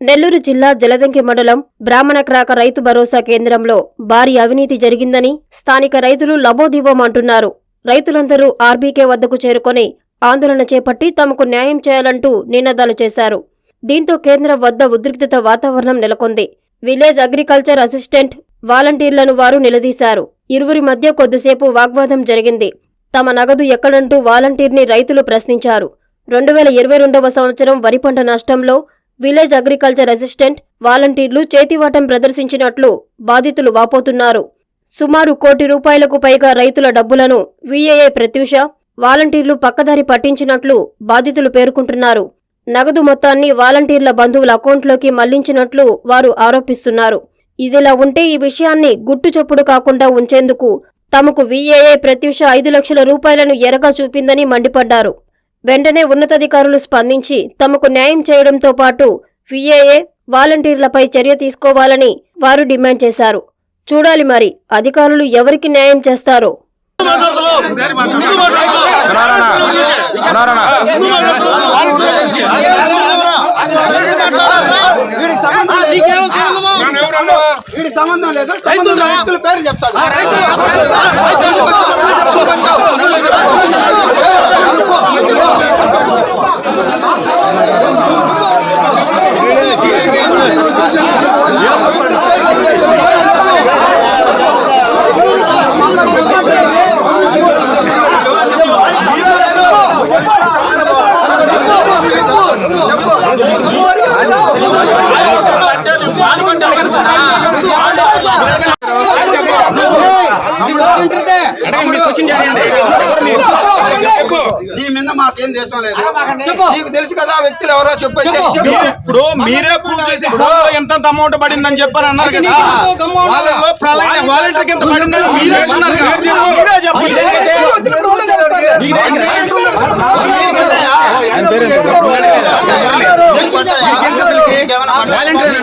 నెల్లూరు జిల్లా జలదంకి మండలం బ్రాహ్మణక్రాక రైతు భరోసా కేంద్రంలో భారీ అవినీతి జరిగిందని స్థానిక రైతులు లబోదిబోం అంటున్నారు రైతులందరూ ఆర్బీకే వద్దకు చేరుకొని ఆందోళన చేపట్టి తమకు న్యాయం చేయాలంటూ నినాదాలు చేశారు. దీంతో కేంద్రం వద్ద ఉద్రిక్తత వాతావరణం నెలకొంది. విలేజ్ అగ్రికల్చర్ అసిస్టెంట్ వాలంటీర్లను వారు నిలదీశారు. ఇరువురి మధ్య కొద్దిసేపు వాగ్వాదం జరిగింది. తమ నగదు ఎక్కడంటూ వాలంటీర్ని రైతులు ప్రశ్నించారు. రెండు వేల ఇరవై రెండవ సంవత్సరం వరి పంట నష్టంలో విలేజ్ అగ్రికల్చర్ అసిస్టెంట్ వాలంటీర్లు చేతివాటం ప్రదర్శించినట్లు బాధితులు వాపోతున్నారు. సుమారు కోటి రూపాయలకు పైగా రైతుల డబ్బులను వీఏఏ ప్రత్యూష వాలంటీర్లు పక్కదారి పట్టించినట్లు బాధితులు పేర్కొంటున్నారు. నగదు మొత్తాన్ని వాలంటీర్ల బంధువుల అకౌంట్లోకి మళ్ళించినట్లు వారు ఆరోపిస్తున్నారు. ఇదిలా ఉంటే ఈ విషయాన్ని గుట్టు చప్పుడు కాకుండా ఉంచేందుకు తమకు వీఏఏ ప్రత్యూష ఐదు లక్షల రూపాయలను ఎరగా చూపిందని మండిపడ్డారు. వెంటనే ఉన్నతాధికారులు స్పందించి తమకు న్యాయం చేయడంతో పాటు విఏఏ వాలంటీర్లపై చర్య తీసుకోవాలని వారు డిమాండ్ చేశారు చూడాలి మరి అధికారులు ఎవరికి న్యాయం చేస్తారో వీడి సంబంధం లేదు సంబంధం రైతుల పేరు చెప్తాడు క్వశ్చన్ మీద మాకేం దేశం లేదు నీకు కదా వ్యక్తులు ఎవరో చెప్పేసి ఇప్పుడు మీరే ప్రూవ్ చేసి ఎంత అమౌంట్ పడిందని చెప్పారు అన్నారు వాలంటీర్